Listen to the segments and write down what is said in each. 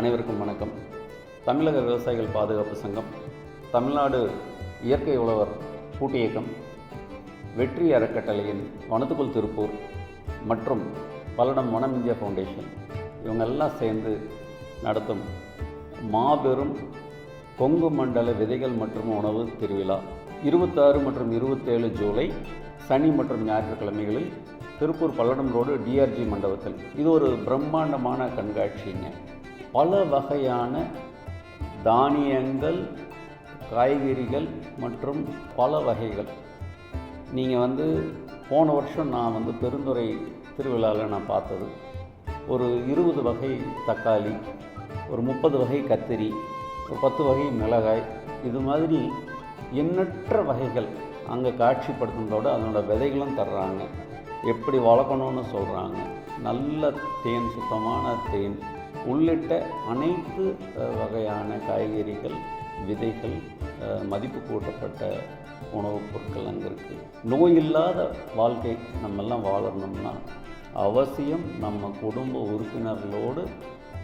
அனைவருக்கும் வணக்கம். தமிழக விவசாயிகள் பாதுகாப்பு சங்கம் தமிழ்நாடு இயற்கை உழவர் கூட்டு இயக்கம் வெற்றி அறக்கட்டளையின் வனத்துக்குள் திருப்பூர் மற்றும் பல்லடம் வனம் இந்தியா ஃபவுண்டேஷன் இவங்கெல்லாம் சேர்ந்து நடத்தும் மாபெரும் கொங்கு மண்டல விதைகள் மற்றும் உணவு திருவிழா. இருபத்தாறு மற்றும் இருபத்தேழு ஜூலை சனி மற்றும் ஞாயிற்றுக்கிழமைகளில் திருப்பூர் பல்லடம் ரோடு டிஆர்ஜி மண்டபத்தில். இது ஒரு பிரம்மாண்டமான கண்காட்சிங்க. பல வகையான தானியங்கள் காய்கறிகள் மற்றும் பல வகைகள். நீங்கள் வந்து போன வருஷம் நான் வந்து பெருந்துறை திருவிழாவில் நான் பார்த்தது. ஒரு இருபது வகை தக்காளி ஒரு முப்பது வகை கத்திரி ஒரு பத்து வகை மிளகாய். இது மாதிரி எண்ணற்ற வகைகள் அங்கே காட்சிப்படுத்துனதோட அதனோட விதைகளும் தர்றாங்க. எப்படி வளர்க்கணும்னு சொல்கிறாங்க நல்ல தேன் சுத்தமான தேன். உள்ளிட்ட அனைத்து வகையான காய்கறிகள் விதைகள் மதிப்பு கூட்டப்பட்ட உணவுப் பொருட்கள் அங்கே இருக்குது நோய் இல்லாத வாழ்க்கை நம்மெல்லாம் வாழணும்னா அவசியம் நம்ம குடும்ப உறுப்பினர்களோடு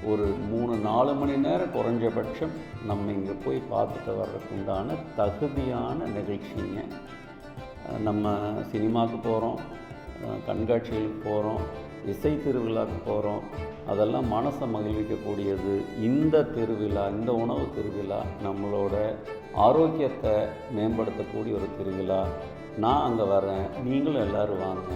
ஒரு மூணு நாலு மணி நேரம் குறைஞ்சபட்சம் நம்ம இங்கே போய் பார்த்துட்டு வர்றதுக்கு உண்டான தகுதியான நிகழ்ச்சிங்க. நம்ம சினிமாவுக்கு போகிறோம் கண்காட்சிகளுக்கு போகிறோம் இசை திருவிழாவுக்கு போகிறோம் அதெல்லாம் மனசை மகிழ்விக்கக்கூடியது. இந்த திருவிழா இந்த உணவு திருவிழா நம்மளோட ஆரோக்கியத்தை மேம்படுத்தக்கூடிய ஒரு திருவிழா. நான் அங்கே வரேன் நீங்களும் எல்லோரும் வாங்க.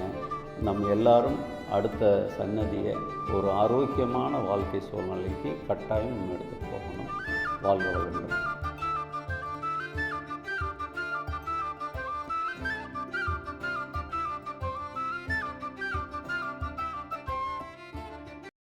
நம்ம எல்லாரும் அடுத்த சன்னதியை ஒரு ஆரோக்கியமான வாழ்க்கை சூழ்நிலைக்கு கட்டாயம் முன்னெடுத்து போகணும். வாழ்க